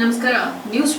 ನಮಸ್ಕಾರ ನ್ಯೂಸ್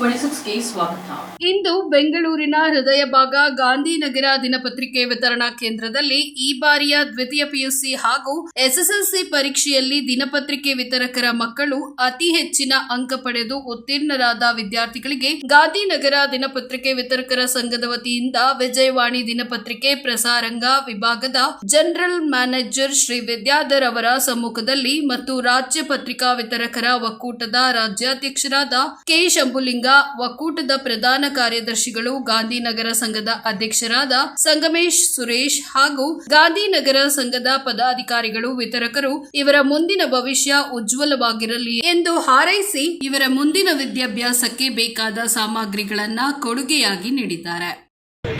ಸ್ವಾಗತ. ಇಂದು ಬೆಂಗಳೂರಿನ ಹೃದಯ ಭಾಗ ಗಾಂಧಿನಗರ ದಿನಪತ್ರಿಕೆ ವಿತರಣಾ ಕೇಂದ್ರದಲ್ಲಿ ಈ ಬಾರಿಯ ದ್ವಿತೀಯ ಪಿಯುಸಿ ಹಾಗೂ ಎಸ್ಎಸ್ಎಲ್ಸಿ ಪರೀಕ್ಷೆಯಲ್ಲಿ ದಿನಪತ್ರಿಕೆ ವಿತರಕರ ಮಕ್ಕಳು ಅತಿ ಹೆಚ್ಚಿನ ಅಂಕ ಪಡೆದು ಉತ್ತೀರ್ಣರಾದ ವಿದ್ಯಾರ್ಥಿಗಳಿಗೆ ಗಾಂಧಿನಗರ ದಿನಪತ್ರಿಕೆ ವಿತರಕರ ಸಂಘದ ವತಿಯಿಂದ ವಿಜಯವಾಣಿ ದಿನಪತ್ರಿಕೆ ಪ್ರಸಾರಂಗ ವಿಭಾಗದ ಜನರಲ್ ಮ್ಯಾನೇಜರ್ ಶ್ರೀ ವಿದ್ಯಾಧರ್ ಅವರ ಸಮ್ಮುಖದಲ್ಲಿ ಮತ್ತು ರಾಜ್ಯ ಪತ್ರಿಕಾ ವಿತರಕರ ಒಕ್ಕೂಟದ ರಾಜ್ಯಾಧ್ಯಕ್ಷರಾದ ಕೆ. ಶಂಭುಲಿಂಗ ಒಕ್ಕೂಟದ ಪ್ರಧಾನ ಕಾರ್ಯದರ್ಶಿಗಳು ಗಾಂಧಿನಗರ ಸಂಘದ ಅಧ್ಯಕ್ಷರಾದ ಸಂಗಮೇಶ್ ಸುರೇಶ್ ಹಾಗೂ ಗಾಂಧಿನಗರ ಸಂಘದ ಪದಾಧಿಕಾರಿಗಳು ವಿತರಕರು ಇವರ ಮುಂದಿನ ಭವಿಷ್ಯ ಉಜ್ವಲವಾಗಿರಲಿ ಎಂದು ಹಾರೈಸಿ ಇವರ ಮುಂದಿನ ವಿದ್ಯಾಭ್ಯಾಸಕ್ಕೆ ಬೇಕಾದ ಸಾಮಗ್ರಿಗಳನ್ನ ಕೊಡುಗೆಯಾಗಿ ನೀಡಿದ್ದಾರೆ.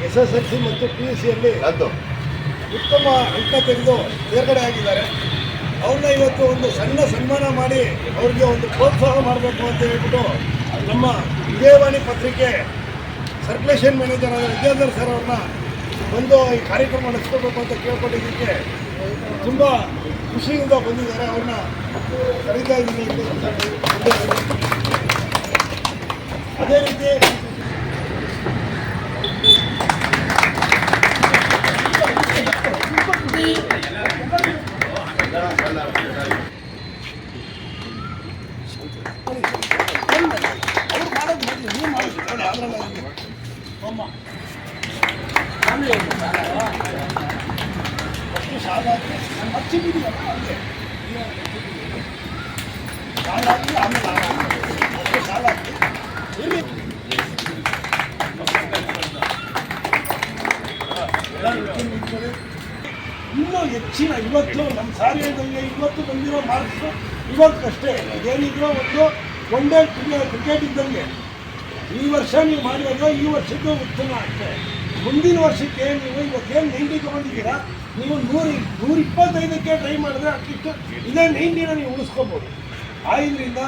ಎಸ್ ಎಸ್ ಎಲ್ ಸಿ ಮತ್ತು ಪಿ ಯು ಸಿಯಲ್ಲಿ ಉತ್ತಮ ಅಂಕ ತೆಗೆದು ತೇರ್ಗಡೆ ಆಗಿದ್ದಾರೆ ಅವ್ರನ್ನ ಇವತ್ತು ಒಂದು ಸಣ್ಣ ಸನ್ಮಾನ ಮಾಡಿ ಅವ್ರಿಗೆ ಒಂದು ಪ್ರೋತ್ಸಾಹ ಮಾಡಬೇಕು ಅಂತ ಹೇಳ್ಬಿಟ್ಟು ನಮ್ಮ ವಿಜಯವಾಣಿ ಪತ್ರಿಕೆ ಸರ್ಕ್ಯುಲೇಷನ್ ಮ್ಯಾನೇಜರ್ ಆದ ವಿದ್ಯಾಧರ್ ಸರ್ ಅವ್ರನ್ನ ಬಂದು ಈ ಕಾರ್ಯಕ್ರಮ ನಡೆಸ್ಕೋಬೇಕು ಅಂತ ಕೇಳ್ಕೊಂಡಿದ್ದಕ್ಕೆ ತುಂಬ ಖುಷಿಯಿಂದ ಬಂದಿದ್ದಾರೆ ಅವ್ರನ್ನ ಕರೀತಾ ಇದ್ದೀನಿ. ಅದೇ ರೀತಿ ಅವ್ರು ಮಾಡೋದು ಮೊದಲು ನೀವು ಮಾಡೋದು ನೋಡಿ ಅದ್ರಲ್ಲಿ ಅವ್ರಿಗೆ. ಅಮ್ಮ. ಫಸ್ಟು ಶಾಲೆ ಹಾಕಿ ಹಚ್ಚಿಬಿಟ್ಟಿದಲ್ಲ ಹಂಗೆ ಶಾಲೆ ಹಾಕಿ ಆಮೇಲೆ ಆಗ. ಫಸ್ಟು ಶಾಲೆ ಹಾಕಿ ಇರ್ಲಿ. ಎಲ್ಲರೂ ಹೆಚ್ಚಿನ ನಿಂತ್ಕೊಳ್ಳಿ. ಇನ್ನೂ ಹೆಚ್ಚಿನ ಇವತ್ತು ನಮ್ಮ ಸಾರಿಯಲ್ಲಿ ಇವತ್ತು ಬಂದಿರೋ ಮಾರ್ಕ್ಸ್ ಇವತ್ತಷ್ಟೇ ಏನಿದ್ರು ಒಂದು ಒನ್ ಡೇ ಕ್ರಿಕೆಟ್ ಇದ್ದಂಗೆ ಈ ವರ್ಷ ನೀವು ಮಾಡಿರೋದು ಈ ವರ್ಷಕ್ಕೆ ಉತ್ತಮ ಅಷ್ಟೇ. ಮುಂದಿನ ವರ್ಷಕ್ಕೆ ನೀವು ಇವತ್ತೇನು ನೈಂಟಿ ತೊಗೊಂಡಿದ್ದೀರಾ? ನೀವು ನೂರ ನೂರ ಇಪ್ಪತ್ತೈದಕ್ಕೆ ಟ್ರೈ ಮಾಡಿದ್ರೆ ಅಟ್ಲೀಸ್ಟ್ ಇದೇ ನೈಂಟಿನ ನೀವು ಉಳಿಸ್ಕೋಬೋದು. ಆದ್ದರಿಂದ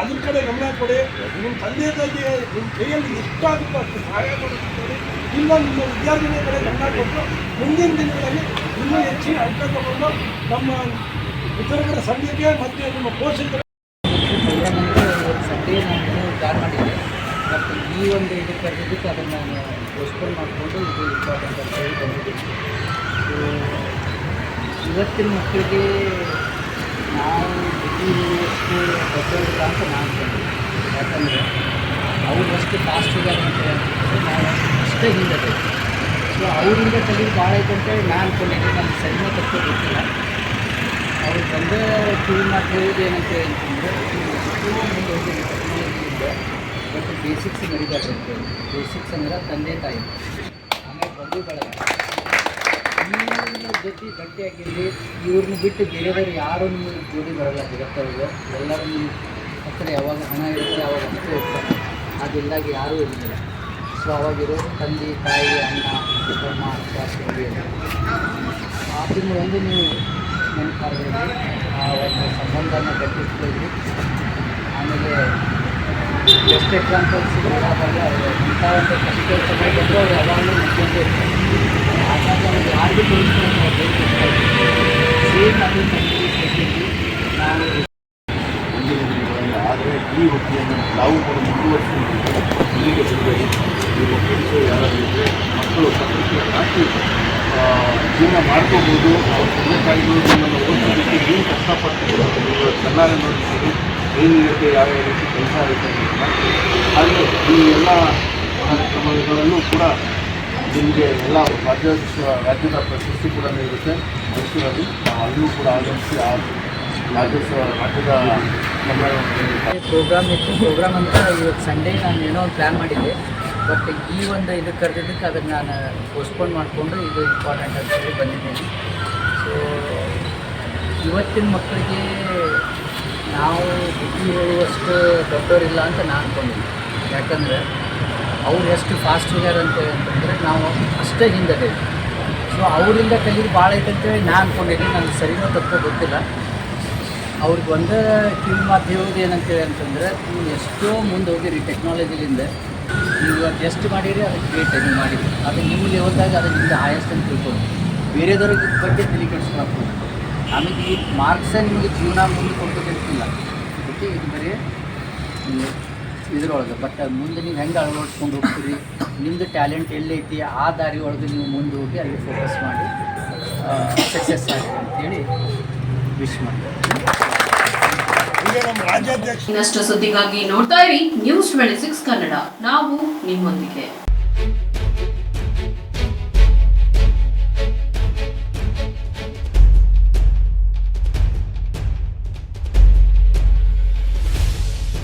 ಅದ್ರ ಕಡೆ ಗಮನ ಕೊಡಿ. ನಿಮ್ಮ ತಂದೆ ತಾಯಿಗೆ ನಿಮ್ಮ ಕೈಯಲ್ಲಿ ಎಷ್ಟಾಗುತ್ತೋ ಅಷ್ಟು ಸಹಾಯ ಮಾಡುತ್ತಾರೆ ಇಲ್ಲ, ನಿಮ್ಮ ವಿದ್ಯಾರ್ಥಿಗಳ ಕಡೆ ಗಮನ ಕೊಟ್ಟು ಮುಂದಿನ ದಿನಗಳಲ್ಲಿ ಇನ್ನೂ ಹೆಚ್ಚಿನ ಅಂಕ ತಗೊಂಡು ನಮ್ಮ ಉತ್ತರಗಳ ಸಂಘಕ್ಕೆ ಮತ್ತು ನಿಮ್ಮ ಪೋಷಕರ ಬಟ್ ಈ ಒಂದು ಇದು ಕರೆದಿದ್ದಕ್ಕೆ ಅದನ್ನು ನಾನು ಪೋಸ್ಟ್ಪೋನ್ ಮಾಡಿಕೊಂಡು ಇದು ಇಂಪಾರ್ಟೆಂಟ್ ಅಂತ ಹೇಳಿ ಬಂದಿದ್ದೀನಿ. ಸೊ ಇವತ್ತಿನ ಮಕ್ಕಳಿಗೆ ನಾವು ಬಿಟ್ಟು ಗೊತ್ತಿಲ್ಲ ಅಂತ ನಾನು ಯಾಕಂದರೆ ಅವ್ರು ಅಷ್ಟು ಫಾಸ್ಟ್ ಇದ್ದಾರೆ ಅಂತ ಹೇಳ್ತಿದ್ರೆ ನಾವು ಅಷ್ಟೇ ಹಿಂದೆ ಸೊ ಅವರಿಂದ ಕಲಿಯೋದು ಭಾಳ ಐತೆ ಅಂತೇಳಿ ನಾನು ಅನ್ಕೊಂಡಿದ್ದೀನಿ ನಾನು ಸಣ್ಣ ತಪ್ಪು ಗೊತ್ತಿಲ್ಲ. ಅವ್ರು ಬಂದೇ ಟೂರ್ ಮಾತು ಹೇಳೋದು ಏನಂತ ಅಂತಂದರೆ ಮುಂದೆ ಮುಂದೆ ಟೆಕ್ನಾಲಜಿ ಟೆಕ್ನಾಲಜಿಯಿಂದ ಬಟ್ ಬೇಸಿಕ್ಸ್ ನಡೀತಾ ಇರುತ್ತೆ. ಬೇಸಿಕ್ಸ್ ಅಂದ್ರೆ ತಂದೆ ತಾಯಿ. ಆಮೇಲೆ ಬಂದು ಬಳಗ. ಈ ಜೊತೆ ಗಟ್ಟಿಯಾಗಿರಲಿ ಇವ್ರನ್ನ ಬಿಟ್ಟು ಬೇರೆ ಯಾರು ನೀವು ಜೋಡಿ ಬರಲ್ಲ ಜಗತ್ತವ್ರಿಗೆ ಎಲ್ಲರೂ ನಿಮ್ಮ ಹತ್ರ ಯಾವಾಗ ಹಣ ಇರುತ್ತೆ ಯಾವಾಗ ಅಷ್ಟೇ ಇರ್ತಾರೆ ಅದಿಲ್ದಾಗ ಯಾರೂ ಇರಲಿಲ್ಲ. ಸೊ ಅವಾಗಿರೋ ತಂದೆ, ತಾಯಿ, ಅಣ್ಣ ಅಮ್ಮ ತಂಗಿ ಆ ಒಂದು ನೀವು ನೆನಪಾಗಲಿ ಆ ಒಂದು ಸಂಬಂಧನ ಗಟ್ಟಿಸ್ಕೊಳ್ಳಿ ಆಮೇಲೆ ಎಷ್ಟು ಎಕ್ಸಾಂಪಲ್ಸ್ ಇಂಥ ಒಂದು ಕಷ್ಟ ಸಮಯ ಬಂದರೂ ಅವ್ರು ಯಾವಾಗಲೂ ಮುಖ್ಯಂತೆ ಹಾಗಾಗಿ ಅವ್ರಿಗೆ ಯಾರಿಗೂ ಸೇಮ್ ಕೊಟ್ಟಿದ್ದು ನಾವು ಆದರೆ ಈ ವೃತ್ತಿಯನ್ನು ನಾವು ಕೂಡ ಮುಂದುವರಿಸಿ ಇಲ್ಲಿಗೆ ಬರಬೇಡಿ ಈ ವೃತ್ತಿ ಯಾರಾದರೂ ಇದ್ದರೆ ಮಕ್ಕಳು ಹಾಕಿ ಆ, ಜೀವನ ಮಾಡ್ಕೋಬೋದು ಅವ್ರ ತಂದೆ ತಾಯಿಗಳು ನಿಮ್ಮನ್ನು ನೀವು ಚೆನ್ನಾಗಿ ನೋಡ್ತೀವಿ ಏನಿರುತ್ತೆ ಯಾವ ರೀತಿ ಕೆಲಸ ಆಗುತ್ತೆ ಹಾಗೆ ಈ ಎಲ್ಲ ಕಾರ್ಯಕ್ರಮಗಳನ್ನು ಕೂಡ ನಿಮಗೆ ಎಲ್ಲ ರಾಜ್ಯ ರಾಜ್ಯದ ಪ್ರಶಸ್ತಿ ಕೂಡ ನೀಡುತ್ತೆ. ಮೈಸೂರಲ್ಲಿ ನಾವು ಅಲ್ಲಿಯೂ ಕೂಡ ಆಗಮಿಸಿ ಆ ರಾಜ್ಯೋತ್ಸವ, ರಾಜ್ಯದ ಪ್ರೋಗ್ರಾಮ್ ಇತ್ತು. ಪ್ರೋಗ್ರಾಮ್ ಅಂತ ಇವತ್ತು ಸಂಡೇ ನಾನು ಏನೋ ಒಂದು ಪ್ಲ್ಯಾನ್ ಮಾಡಿದ್ದೆ. ಬಟ್ ಈ ಒಂದು ಇದು ಕರೆದಿದ್ದಕ್ಕೆ ಅದನ್ನು ನಾನು ಪೋಸ್ಟ್ಪೋನ್ ಮಾಡಿಕೊಂಡು ಇದು ಇಂಪಾರ್ಟೆಂಟ್ ಅಂತ ಹೇಳಿ ಬಂದಿದ್ದೀನಿ. ಸೊ ಇವತ್ತಿನ ಮಕ್ಕಳಿಗೆ ನಾವು ಬುದ್ಧಿ ಹೇಳುವಷ್ಟು ದೊಡ್ಡವರಿಲ್ಲ ಅಂತ ನಾನು ಅಂದ್ಕೊಂಡಿದ್ದೀನಿ ಯಾಕಂದರೆ ಅವ್ರು ಎಷ್ಟು ಫಾಸ್ಟ್ ಇದ್ದಾರೆ ಅಂತ ಅಂತಂದರೆ ನಾವು ಅಷ್ಟೇ ಹಿಂದೆ ಸೊ ಅವರಿಂದ ಕಲಿಯೋದು ಭಾಳ ಐತೆ ಅಂತೇಳಿ ನಾನು ಅಂದ್ಕೊಂಡಿದ್ದೀನಿ ನನಗೆ ಸರಿನೋ ತಪ್ಪೋ ಗೊತ್ತಿಲ್ಲ. ಅವ್ರಿಗೆ ಒಂದೇ ಕಿವಿ ಮಾತು ಹೇಳೋದು ಏನಂತೇಳಿ ಅಂತಂದರೆ, ನೀವು ಎಷ್ಟೋ ಮುಂದೆ ಹೋಗಿರಿ ಟೆಕ್ನಾಲಜಿಲಿಂದ ನೀವು ಟೆಸ್ಟ್ ಮಾಡಿರಿ ಅದಕ್ಕೆ ನೀವು ಮಾಡಿರಿ. ಅದು ನಿಮ್ಮ ಲೆವೆಲ್ದಾಗ ಅದು ನಿಮ್ದು ಹೈಯೆಸ್ಟ್ ಅಂತ ಬೇರೆಯವ್ರಿಗೆ ಬೇರೆದವ್ರಿಗೆ ಬಗ್ಗೆ ಕೆಡಿಸ್ಕೊಳಕ್ಕೆ ಆಮೇಲೆ ಈ ಮಾರ್ಕ್ಸೇ ನಿಮಗೆ ಜೀವನ ಮುಂದೆ ಕೊಡ್ಬೇಕಂತಿಲ್ಲ ಓಕೆ ಇದು ಬರೀ ಇದ್ರೊಳಗೆ. ಬಟ್ ಮುಂದೆ ನೀವು ಹೆಂಗೆ ಅಳವಡಿಸ್ಕೊಂಡು ಹೋಗ್ತೀರಿ? ನಿಮ್ಮದು ಟ್ಯಾಲೆಂಟ್ ಎಲ್ಲೈತಿ? ಆ ದಾರಿ ಒಳಗೆ ನೀವು ಮುಂದೆ ಹೋಗಿ ಅಲ್ಲಿ ಫೋಕಸ್ ಮಾಡಿ ಸಕ್ಸಸ್ ಆಗಿ ಅಂತೇಳಿ ವಿಶ್ ಮಾಡಿ ಹೀಗೆ ನಮ್ಮ ರಾಜ್ಯಾಧ್ಯಕ್ಷ ಇನ್ನಷ್ಟು ಸುದ್ದಿಗಾಗಿ ನೋಡ್ತಾ ಇರಿ ನ್ಯೂಸ್ ಟ್ವೆಂಟಿ ಸಿಕ್ಸ್ ಕನ್ನಡ ನಾವು ನಿಮ್ಮೊಂದಿಗೆ.